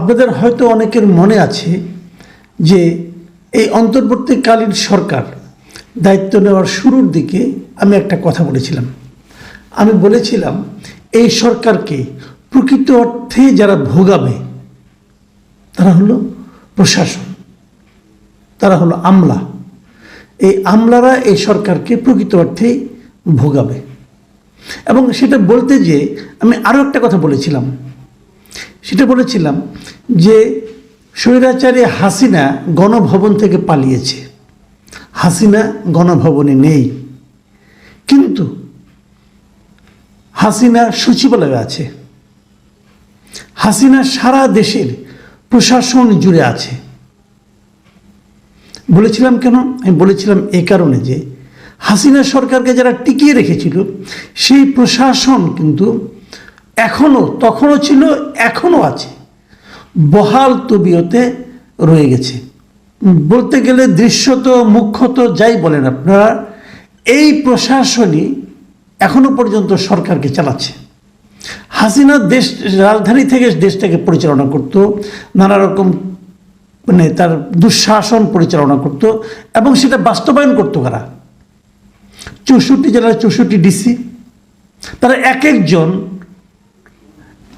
আপনাদের হয়তো অনেকের মনে আছে যে এই অন্তর্বর্তীকালীন সরকার দায়িত্ব নেওয়ার শুরুর দিকে আমি একটা কথা বলেছিলাম। আমি বলেছিলাম, এই সরকারকে প্রকৃত অর্থে যারা ভোগাবে, তারা হলো প্রশাসন, তারা হলো আমলা। এই আমলারা এই সরকারকে প্রকৃত অর্থেই ভোগাবে। এবং সেটা বলতে যে আমি আরও একটা কথা বলেছিলাম। সেটা বলেছিলাম যে স্বৈরাচারী হাসিনা গণভবন থেকে পালিয়েছে। হাসিনা গণভবনে নেই। কিন্তু হাসিনা সচিবালয়ে আছে। হাসিনা সারা দেশের প্রশাসন জুড়ে আছে। বলেছিলাম কেন? আমি বলেছিলাম এ কারণে যে হাসিনা সরকারকে যারা টিকিয়ে রেখেছিল, সেই প্রশাসন কিন্তু এখনও তখনও ছিল, এখনও আছে। বহাল তবিয়তে রয়ে গেছে। বলতে গেলে দৃশ্যত মুখ্যত যাই বলেন আপনারা, এই প্রশাসনই এখনও পর্যন্ত সরকারকে চালাচ্ছে। হাসিনা দেশ, রাজধানী থেকে দেশটাকে পরিচালনা করত নানা রকম মানে তার দুঃশাসন পরিচালনা করত, এবং সেটা বাস্তবায়ন করতো কারা? চৌষট্টি জেলার চৌষট্টি ডিসি। তারা এক একজন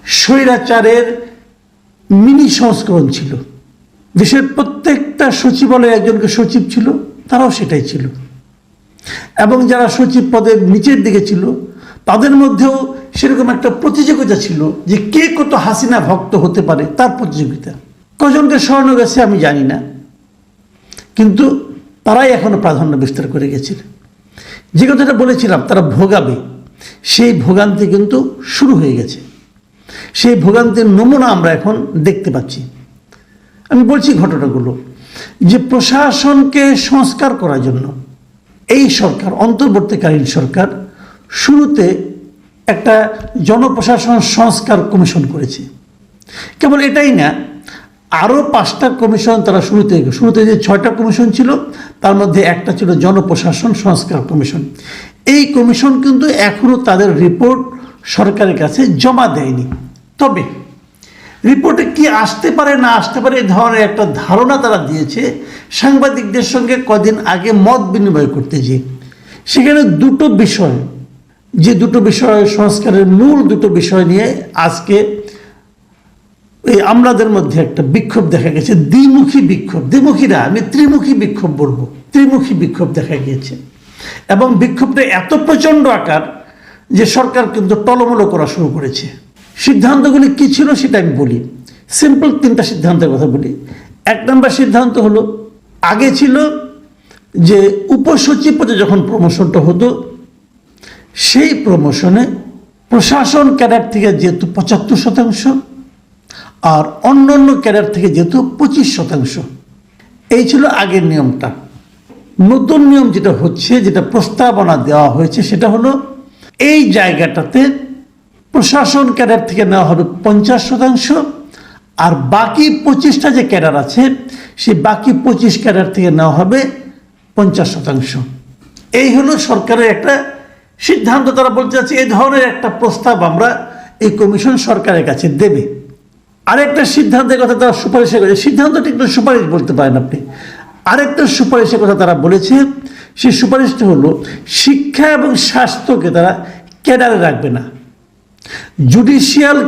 স্বৈরাচারের মিনি সংস্করণ ছিল। দেশের প্রত্যেকটা সচিবালয়ে একজনকে সচিব ছিল, তারাও সেটাই ছিল। এবং যারা সচিব পদের নিচের দিকে ছিল, তাদের মধ্যেও সেরকম একটা প্রতিযোগিতা ছিল যে কে কত হাসিনা ভক্ত হতে পারে তার প্রতিযোগিতা। কজনকে স্বর্ণ গেছে আমি জানি না। কিন্তু তারাই এখনও প্রাধান্য বিস্তার করে গেছিল যে কথাটা বলেছিলাম, তারা ভোগাবে। সেই ভোগান্তি কিন্তু শুরু হয়ে গেছে। সেই ভোগান্তির নমুনা আমরা এখন দেখতে পাচ্ছি। আমি বলছি ঘটনাগুলো, যে প্রশাসনকে সংস্কার করার জন্য এই সরকার, অন্তর্বর্তীকালীন সরকার শুরুতে একটা জনপ্রশাসন সংস্কার কমিশন করেছে। কেবল এটাই না, আরও পাঁচটা কমিশন তারা শুরুতে শুরুতে যে ছয়টা কমিশন ছিল, তার মধ্যে একটা ছিল জনপ্রশাসন সংস্কার কমিশন। এই কমিশন কিন্তু এখনও তাদের রিপোর্ট সরকারের কাছে জমা দেয়নি। তবে রিপোর্টে কি আসতে পারে, না আসতে পারে এই ধরনের একটা ধারণা তারা দিয়েছে। সাংবাদিকদের সঙ্গে কদিন আগে মত বিনিময় করতে যে সেখানে দুটো বিষয়, যে দুটো বিষয় সংস্কারের মূল দুটো বিষয় নিয়ে আজকে এই আমলাদের মধ্যে একটা বিক্ষোভ দেখা গেছে। দ্বিমুখী বিক্ষোভ, দ্বিমুখী না, আমি ত্রিমুখী বিক্ষোভ বলব। ত্রিমুখী বিক্ষোভ দেখা গিয়েছে। এবং বিক্ষোভটা এত প্রচণ্ড আকার যে সরকার কিন্তু টলমলো করা শুরু করেছে। সিদ্ধান্তগুলি কী ছিল সেটা আমি বলি। সিম্পল তিনটা সিদ্ধান্তের কথা বলি। এক নম্বর সিদ্ধান্ত হলো, আগে ছিল যে উপসচিব পদে যখন প্রমোশনটা হতো, সেই প্রমোশনে প্রশাসন ক্যাডার থেকে যেহেতু পঁচাত্তর শতাংশ আর অন্য অন্য ক্যাডার থেকে যেহেতু পঁচিশ শতাংশ। এই ছিল আগের নিয়মটা। নতুন নিয়ম যেটা হচ্ছে, যেটা প্রস্তাবনা দেওয়া হয়েছে, সেটা হলো এই জায়গাটাতে প্রশাসন ক্যাডার থেকে নেওয়া হবে পঞ্চাশ শতাংশ। আর বাকি পঁচিশটা যে ক্যাডার আছে, সেই বাকি পঁচিশ ক্যাডার থেকে নেওয়া হবে পঞ্চাশ শতাংশ। এই হলো সরকারের একটা সিদ্ধান্ত। তারা বলতে চাচ্ছে, এই ধরনের একটা প্রস্তাব আমরা এই কমিশন সরকারের কাছে দেবে। আরেকটা সিদ্ধান্তের কথা তারা সুপারিশের করেছে সিদ্ধান্ত ঠিক না সুপারিশ বলতে পারেন আপনি। আরেকটা সুপারিশের কথা তারা বলেছে, সেই সুপারিশটা হলো শিক্ষা এবং স্বাস্থ্যকে তারা ক্যাডারে রাখবে না। জুডিশিয়াল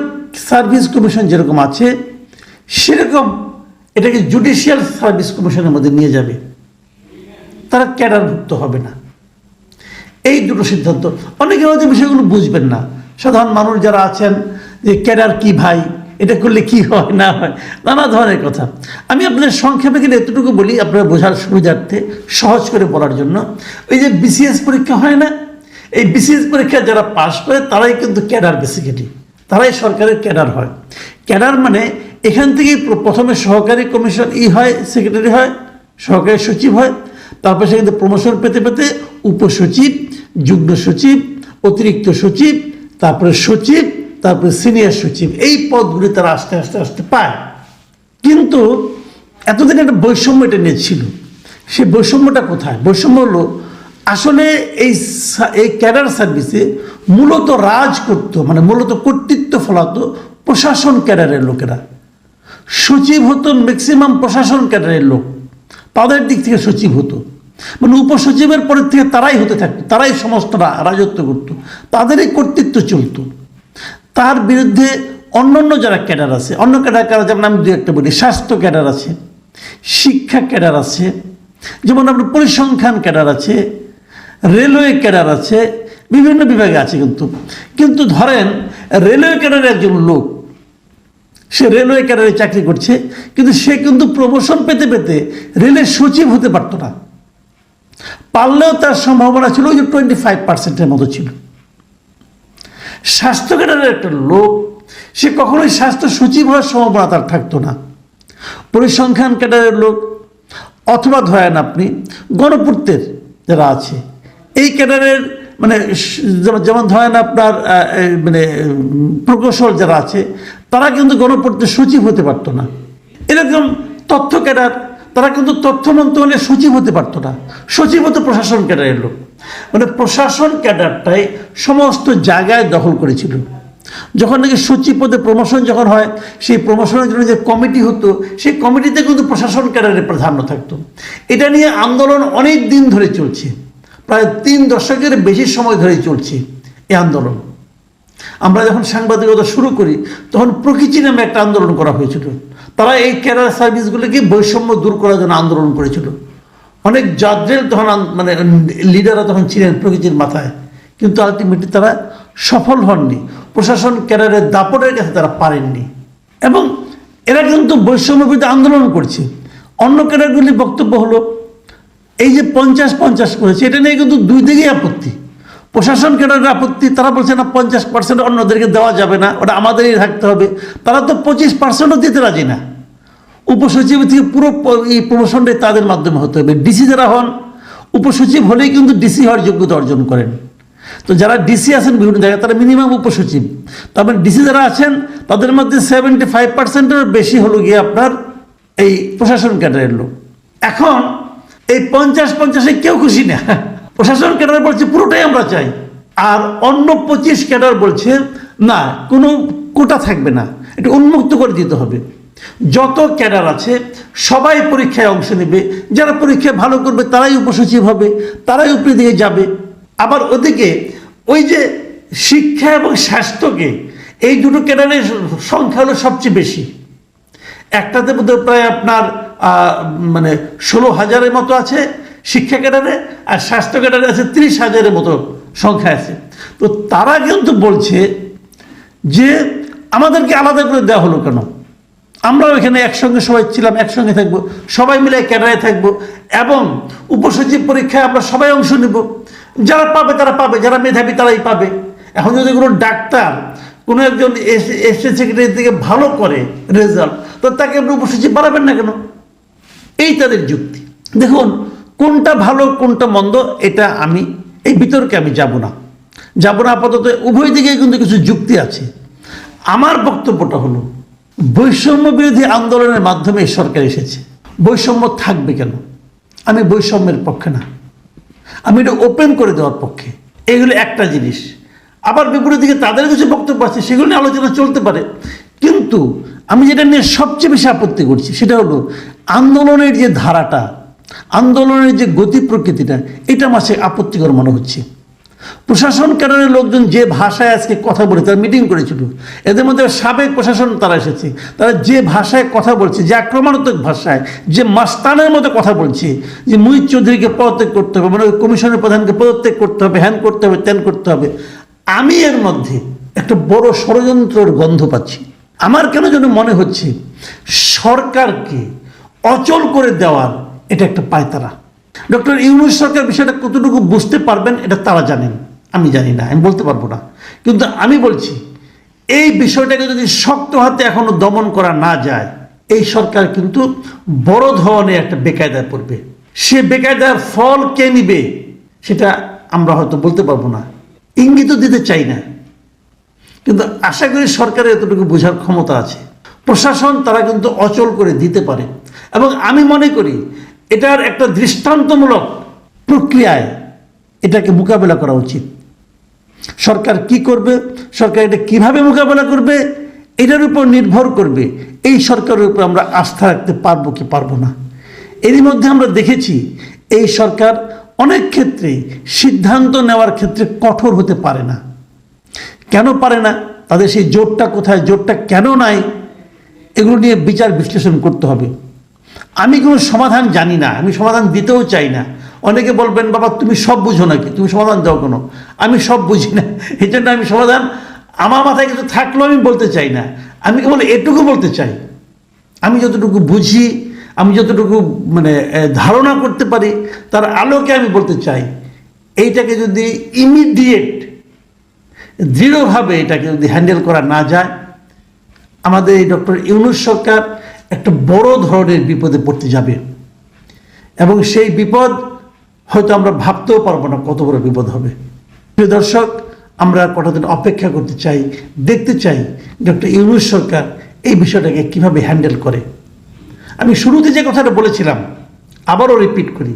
সার্ভিস কমিশন যেরকম আছে, সেরকম এটাকে জুডিশিয়াল সার্ভিস কমিশনের মধ্যে নিয়ে যাবে। তারা ক্যাডারভুক্ত হবে না। এই দুটো সিদ্ধান্ত। অনেকে হয়তো বিষয়গুলো বুঝবেন না। সাধারণ মানুষ যারা আছেন, যে ক্যাডার কি ভাই, এটা করলে কি হয়, না হয়, নানা ধরনের কথা। আমি আপনাদের সংক্ষেপে কিন্তু এতটুকু বলি, আপনারা বোঝার সুবিধার্থে সহজ করে বলার জন্য। ওই যে বিসিএস পরীক্ষা হয় না এই বিসিএস পরীক্ষা যারা পাশ করে, তারাই কিন্তু ক্যাডার বেসিক্যালি তারাই সরকারের ক্যাডার হয়। ক্যাডার মানে এখান থেকেই প্রথমে সহকারী কমিশন ই হয় সেক্রেটারি হয়, সহকারী সচিব হয়, তারপর সেখান প্রমোশন পেতে পেতে উপসচিব, যুগ্ম সচিব, অতিরিক্ত সচিব, তারপরে সচিব, তারপরে সিনিয়র সচিব। এই পদগুলি তারা আস্তে আস্তে আস্তে পায়। কিন্তু এতদিন একটা বৈষম্য এটা নিয়ে ছিল। সেই বৈষম্যটা কোথায়? বৈষম্য হলো আসলে এই এই ক্যাডার সার্ভিসে মূলত রাজ করতো মানে মূলত কর্তৃত্ব ফলাতো প্রশাসন ক্যাডারের লোকেরা। সচিব হতো ম্যাক্সিমাম প্রশাসন ক্যাডারের লোক। তাদের দিক থেকে সচিব হতো। মানে উপসচিবের পরের থেকে তারাই হতে থাকতো, তারাই সমস্ত রাজত্ব করতো, তাদেরই কর্তৃত্ব চলতো। তার বিরুদ্ধে অন্যান্য যারা ক্যাডার আছে, অন্য ক্যাডার কারা, যেমন আমি দু একটা বলি, স্বাস্থ্য ক্যাডার আছে, শিক্ষা ক্যাডার আছে, যেমন আপনার পরিসংখ্যান ক্যাডার আছে রেলওয়ে ক্যাডার আছে, বিভিন্ন বিভাগে আছে কিন্তু। কিন্তু ধরেন, রেলওয়ে ক্যাডারের একজন লোক, সে রেলওয়ে ক্যাডারে চাকরি করছে, কিন্তু সে কিন্তু প্রমোশন পেতে পেতে রেলের সচিব হতে পারতো না। পারলেও তার সম্ভাবনা ছিল ওই যে টোয়েন্টি ফাইভ পার্সেন্টের মতো ছিল। স্বাস্থ্য ক্যাডারের একটা লোক, সে কখনোই স্বাস্থ্য সচিব হওয়ার সম্ভাবনা তার থাকতো না। পরিসংখ্যান ক্যাডারের লোক, অথবা ধরেন আপনি গণপূর্তের যারা আছে এই ক্যাডারের মানে যেমন ধরেন আপনার মানে প্রকৌশল যারা আছে, তারা কিন্তু গণপূর্তের সচিব হতে পারতো না। এরকম তথ্য ক্যাডার, তারা কিন্তু তথ্য মন্ত্রণালয়ের সচিব হতে পারতো না। সচিব হতো প্রশাসন ক্যাডারের লোক। মানে প্রশাসন ক্যাডারটাই সমস্ত জায়গায় দখল করেছিল। যখন নাকি সচিব পদে প্রমোশন যখন হয়, সেই প্রমোশনের জন্য যে কমিটি হতো, সেই কমিটিতে কিন্তু প্রশাসন ক্যাডারের প্রাধান্য থাকতো। এটা নিয়ে আন্দোলন অনেক দিন ধরে চলছে। প্রায় তিন দশকের বেশি সময় ধরে চলছে এই আন্দোলন। আমরা যখন সাংবাদিকতা শুরু করি, তখন প্রকৃতি নামে একটা আন্দোলন করা হয়েছিল। তারা এই ক্যাডার সার্ভিসগুলোকে বৈষম্য দূর করার জন্য আন্দোলন করেছিল। অনেক জাদ্রেল তখন মানে লিডাররা তখন ছিলেন প্রকৃতির মাথায়। কিন্তু আলটিমেটলি তারা সফল হননি। প্রশাসন ক্যাডারের দাপটের কাছে তারা পারেননি। এবং এরা কিন্তু বৈষম্য বিরুদ্ধে আন্দোলন করছে। অন্য ক্যাডারগুলির বক্তব্য হলো এই যে পঞ্চাশ পঞ্চাশ করেছে, এটা নিয়ে কিন্তু দুই দিকেই আপত্তি। প্রশাসন ক্যাডারের আপত্তি, তারা বলছে না, পঞ্চাশ পার্সেন্ট অন্যদেরকে দেওয়া যাবে না, ওটা আমাদেরই থাকতে হবে। তারা তো পঁচিশ পার্সেন্টও দিতে রাজি না। উপসচিব থেকে পুরো এই প্রমোশনটাই তাদের মাধ্যমে হতে হবে। ডিসি যারা হন, উপসচিব হলেই কিন্তু ডিসি হওয়ার যোগ্যতা অর্জন করেন। তো যারা ডিসি আছেন, বিভিন্ন জায়গায়, তারা মিনিমাম উপসচিব। তারপরে ডিসি যারা আছেন, তাদের মধ্যে সেভেন্টি ফাইভ পার্সেন্টের বেশি হলো গিয়ে আপনার এই প্রশাসন ক্যাডারের লোক। এখন এই পঞ্চাশ পঞ্চাশে কেউ খুশি না। প্রশাসন ক্যাডার বলছে, পুরোটাই আমরা চাই। আর অন্য পঁচিশ ক্যাডার বলছে, না, কোনো কোটা থাকবে না। এটা উন্মুক্ত করে দিতে হবে। যত ক্যাডার আছে, সবাই পরীক্ষায় অংশ নেবে। যারা পরীক্ষায় ভালো করবে, তারাই উপসচিব হবে, তারাই উপরে দিকে যাবে। আবার ওদিকে ওই যে শিক্ষা এবং স্বাস্থ্যকে, এই দুটো ক্যাডারের সংখ্যা হলো সবচেয়ে বেশি। একটাতে বোধহয় প্রায় আপনার মানে ষোলো হাজারের মতো আছে শিক্ষা ক্যাডারে আর স্বাস্থ্য ক্যাডারে আছে ত্রিশ হাজারের মতো সংখ্যা আছে। তো তারা কিন্তু বলছে যে আমাদেরকে আলাদা করে দেওয়া হলো কেন? আমরাও এখানে একসঙ্গে সবাই ছিলাম, একসঙ্গে থাকব, সবাই মিলে ক্যাডারে থাকব এবং উপসচিব পরীক্ষায় আমরা সবাই অংশ নেব। যারা পাবে তারা পাবে, যারা মেধাবী তারাই পাবে। এখন যদি কোনো ডাক্তার, কোনো একজন এসএ সেক্রেটারি থেকে ভালো করে রেজাল্ট, তো তাকে আপনি উপসচিব বাড়াবেন না কেন? এই তাদের যুক্তি। দেখুন, কোনটা ভালো, কোনটা মন্দ, এটা আমি, এই বিতর্কে আমি যাব না। যাব না আপাতত, উভয় দিকে কিন্তু কিছু যুক্তি আছে। আমার বক্তব্যটা হলো, বৈষম্য বিরোধী আন্দোলনের মাধ্যমে সরকার এসেছে। বৈষম্য থাকবে কেন? আমি বৈষম্যের পক্ষে না। আমি এটা ওপেন করে দেওয়ার পক্ষে। এগুলো একটা জিনিস। আবার বিপরীত দিকে তাদের কিছু বক্তব্য আছে, সেগুলো নিয়ে আলোচনা চলতে পারে। কিন্তু আমি যেটা নিয়ে সবচেয়ে বেশি আপত্তি করছি, সেটা হলো আন্দোলনের যে ধারাটা, আন্দোলনের যে গতি প্রকৃতিটা, এটা আমার সে আপত্তিকর মনে হচ্ছে। প্রশাসন ক্যাডারের লোকজন যে ভাষায় আজকে কথা বলে, তারা মিটিং করেছিল, এদের মধ্যে সাবেক প্রশাসন তারা এসেছে, তারা যে ভাষায় কথা বলছে, যে আক্রমণাত্মক ভাষায়, যে মাস্তানের মতো কথা বলছে, যে মুহিত চৌধুরীকে পদত্যাগ করতে হবে মানে কমিশনের প্রধানকে পদত্যাগ করতে হবে, হ্যান করতে হবে, ত্যান করতে হবে, আমি এর মধ্যে একটা বড় ষড়যন্ত্রের গন্ধ পাচ্ছি। আমার কেন যেন মনে হচ্ছে সরকারকে অচল করে দেওয়ার এটা একটা পায়তারা। ডক্টর ইউনুস সরকার বিষয়টা কতটুকু বুঝতে পারবেন এটা তারা জানেন, আমি জানি না, আমি বলতে পারব না। কিন্তু আমি বলছি, এই বিষয়টাকে যদি শক্ত হাতে এখনও দমন করা না যায়, এই সরকার কিন্তু বড় ধরনের একটা বেকায়দায় পড়বে। সে বেকায়দার ফল কে নিবে, সেটা আমরা হয়তো বলতে পারব না। ইঙ্গিতও দিতে চাই না। কিন্তু আশা করি সরকারের এতটুকু বোঝার ক্ষমতা আছে। প্রশাসন তারা কিন্তু অচল করে দিতে পারে। এবং আমি মনে করি এটার একটা দৃষ্টান্তমূলক প্রক্রিয়ায় এটাকে মোকাবেলা করা উচিত। সরকার কি করবে? সরকার এটা কীভাবে মোকাবেলা করবে? এটার উপর নির্ভর করবে। এই সরকারের উপর আমরা আস্থা রাখতে পারব কি পারব না। এরই মধ্যে আমরা দেখেছি এই সরকার অনেক ক্ষেত্রে সিদ্ধান্ত নেওয়ার ক্ষেত্রে কঠোর হতে পারে না। কেন পারে না? তাদের সেই জোরটা কোথায়? জোরটা কেন নাই? এগুলো নিয়ে বিচার বিশ্লেষণ করতে হবে। আমি কোনো সমাধান জানি না, আমি সমাধান দিতেও চাই না। অনেকে বলবেন, বাবা, তুমি সব বুঝো নাকি? তুমি সমাধান দাও কোনো। আমি সব বুঝি না এই জন্য আমি সমাধান, আমার মাথায় কিছু থাকলেও আমি বলতে চাই না। আমি কেবল এটুকু বলতে চাই। আমি যতটুকু বুঝি, আমি যতটুকু মানে ধারণা করতে পারি, তার আলোকে আমি বলতে চাই। এইটাকে যদি ইমিডিয়েট দৃঢ়ভাবে এটাকে যদি হ্যান্ডেল করা না যায়, আমাদের এই ডক্টর ইউনুস সরকার একটা বড় ধরনের বিপদে পড়তে যাবে। এবং সেই বিপদ হয়তো আমরা ভাবতেও পারব না কত বড় বিপদ হবে। প্রিয় দর্শক, আমরা কটা দিন অপেক্ষা করতে চাই, দেখতে চাই ডক্টর ইউনুস সরকার এই বিষয়টাকে কীভাবে হ্যান্ডেল করে। আমি শুরুতে যে কথাটা বলেছিলাম, আবারও রিপিট করি,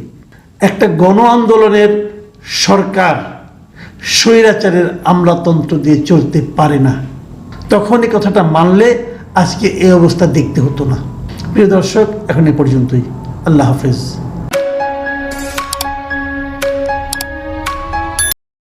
একটা গণ আন্দোলনের সরকার স্বৈরাচারের আমলাতন্ত্র দিয়ে চলতে পারে না। তখন এই কথাটা মানলে আজকে এই অবস্থা দেখতে হতো না। প্রিয় দর্শক, এখন এ পর্যন্তই। আল্লাহ হাফেজ।